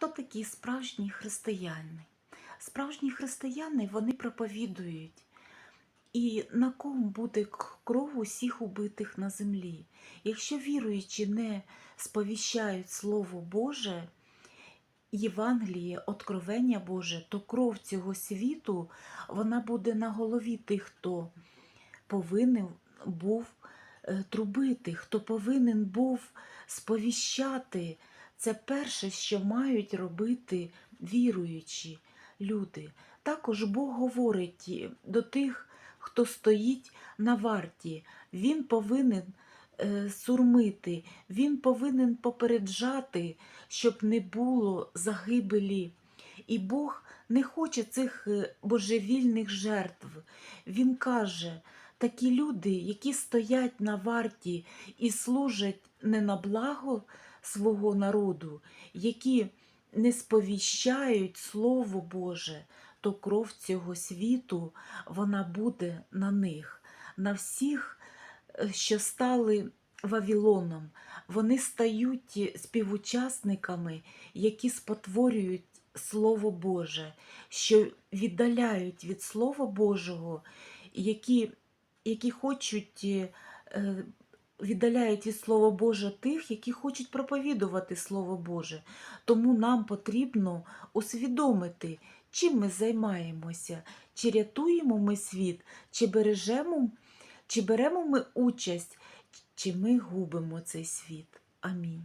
Хто такі справжні християни? Справжні християни вони проповідують. І на ком буде кров усіх убитих на землі? Якщо віруючі не сповіщають Слово Боже, Євангеліє, откровення Боже, то кров цього світу вона буде на голові тих, хто повинен був е, трубити, хто повинен був сповіщати. Це перше, що мають робити віруючі люди. Також Бог говорить до тих, хто стоїть на варті. Він повинен е, сурмити, він повинен попереджати, щоб не було загибелі. І Бог не хоче цих е, божевільних жертв. Він каже, такі люди, які стоять на варті і служать не на благо свого народу, які не сповіщають Слово Боже, то кров цього світу вона буде на них, на всіх, е, що стали Вавилоном. Вони стають співучасниками, які спотворюють Слово Боже, що віддаляють від Слова Божого, які, які хочуть. е, е, Віддаляють від Слова Боже тих, які хочуть проповідувати Слово Боже. Тому нам потрібно усвідомити, чим ми займаємося, чи рятуємо ми світ, чи бережемо, чи беремо ми участь, чи ми губимо цей світ. Амінь.